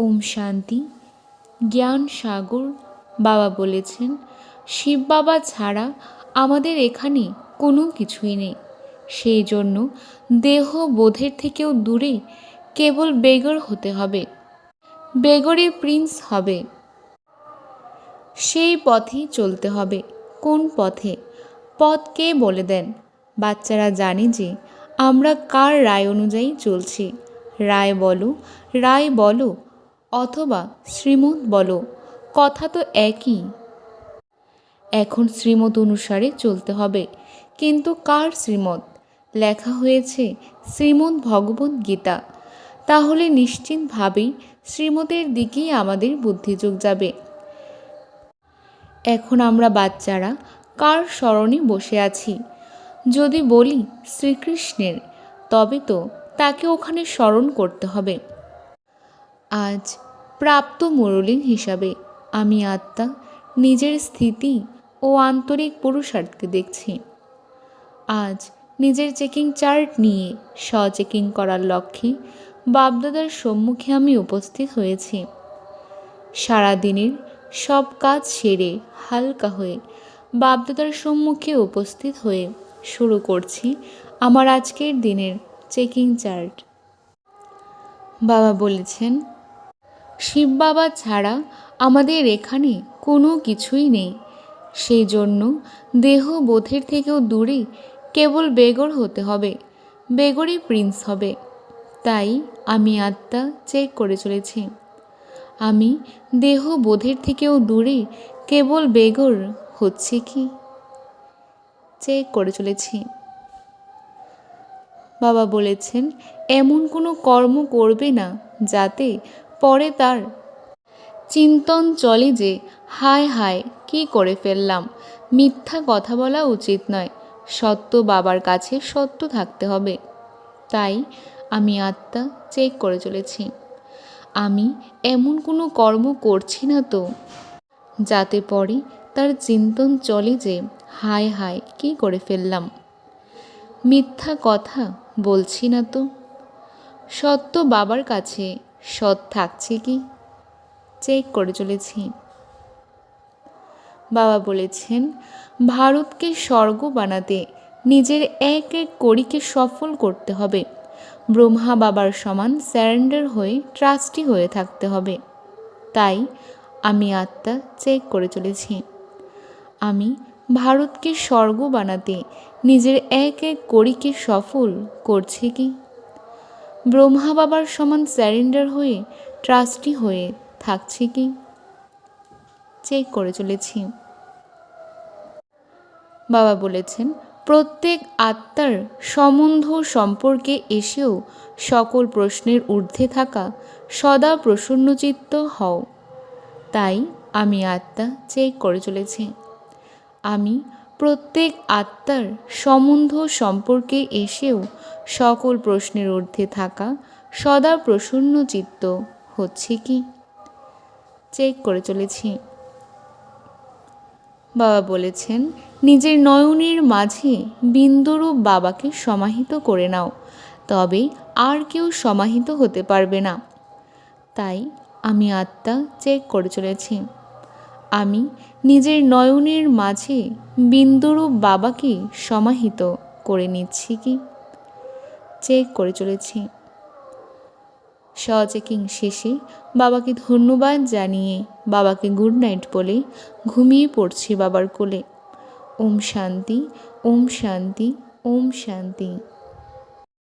ওম শান্তি, জ্ঞান সাগর, বাবা বলেছেন, শিব বাবা ছাড়া আমাদের এখানে কোনো কিছুই নেই। সেই জন্য দেহ বোধের থেকেও দূরে কেবল বেগর হতে হবে, বেগরে প্রিন্স হবে। সেই পথেই চলতে হবে। কোন পথে? পথ কে বলে দেন? বাচ্চারা জানে যে আমরা কার রায় অনুযায়ী চলছি। রায় বলো রায় বলো অথবা শ্রীমত বলো, কথা তো একই। এখন শ্রীমত অনুসারে চলতে হবে। কিন্তু কার শ্রীমত লেখা হয়েছে শ্রীমদ্ ভগবদ্ গীতা। তাহলে নিশ্চিতভাবেই শ্রীমতের দিকেই আমাদের বুদ্ধিযোগ যাবে। এখন আমরা বাচ্চারা, কার স্মরণে বসে আছি? যদি বলি শ্রীকৃষ্ণের, তবে তো তাকে ওখানে স্মরণ করতে হবে। আজ প্রাপ্ত মুরলীন হিসাবে আমি আত্মা, নিজের স্থিতি ও আন্তরিক পুরুষার্থকে দেখছি। আজ নিজের চেকিং চার্ট নিয়ে স্ব চেকিং করার লক্ষ্যে বাপদাদার সম্মুখে আমি উপস্থিত হয়েছি। সারাদিনের সব কাজ সেরে হালকা হয়ে বাপদাদার সম্মুখে উপস্থিত হয়ে শুরু করছি আমার আজকের দিনের চেকিং চার্ট। বাবা বলেছেন শিব বাবা ছাড়া আমাদের এখানে কোনো কিছুই নেই। সেই জন্য দেহ বোধের থেকেও দূরে কেবল বেগর হতে হবে বেগরই প্রিন্স হবে। তাই আমি আত্মা চেক করে চলেছি। আমি দেহ বোধের থেকেও দূরে কেবল বেগর হচ্ছে কি? চেক করে চলেছি। বাবা বলেছেন, এমন কোনো কর্ম করবে না যাতে পরে তার চিন্তন চলে যে, হায় হায়, কি করে ফেললাম? মিথ্যা কথা বলা উচিত নয়। সত্য বাবার কাছে সত্য থাকতে হবে। তাই আমি আত্মা চেক করে চলেছি। আমি এমন কোনো কর্ম করছি না তো। যাতে পরে তার চিন্তন চলে যে, হায় হায়, কি করে ফেললাম? মিথ্যা কথা বলছি না তো। সত্য বাবার কাছে সৎ থাকছে কি? চেক করে চলেছি। বাবা বলেছেন, ভারতকে স্বর্গ বানাতে নিজের এক এক কড়িকে সফল করতে হবে। ব্রহ্মা বাবার সমান স্যারেন্ডার হয়ে ট্রাস্টি হয়ে থাকতে হবে। তাই আমি আত্মা চেক করে চলেছি। আমি ভারতকে স্বর্গ বানাতে নিজের এক এক কড়িকে সফল করছি কি? ব্রহ্মা বাবার সমান স্যারেন্ডার হয়ে, ট্রাস্টি হয়ে থাকছি কি? চেক করে চলেছি। বাবা বলেছেন, প্রত্যেক আত্মার সম্বন্ধ সম্পর্কে এসেও সকল প্রশ্নের ঊর্ধ্বে থাকা সদা প্রসন্নচিত্ত হও। তাই আমি আত্মা চেক করে চলেছি। আমি প্রত্যেক আত্মার সম্বন্ধ সম্পর্কে এসেও সকল প্রশ্নের ঊর্ধ্বে থাকা সদা প্রসন্ন চিত্ত হচ্ছে কি? চেক করে চলেছি। বাবা বলেছেন, নিজের নয়নের মাঝে বিন্দুরূপ বাবাকে সমাহিত করে নাও, তবে আর কেউ সমাহিত হতে পারবে না। তাই আমি আত্মা চেক করে চলেছি। আমি নিজের নয়নের মাঝে বিন্দুরূপ বাবাকে সমাহিত করে নিচ্ছি কি? চেক করে চলেছি। স চেকিং শেষে বাবাকে ধন্যবাদ জানিয়ে বাবাকে গুড নাইট বলে ঘুমিয়ে পড়ছি বাবার কোলে। ওম শান্তি ওম শান্তি ওম শান্তি।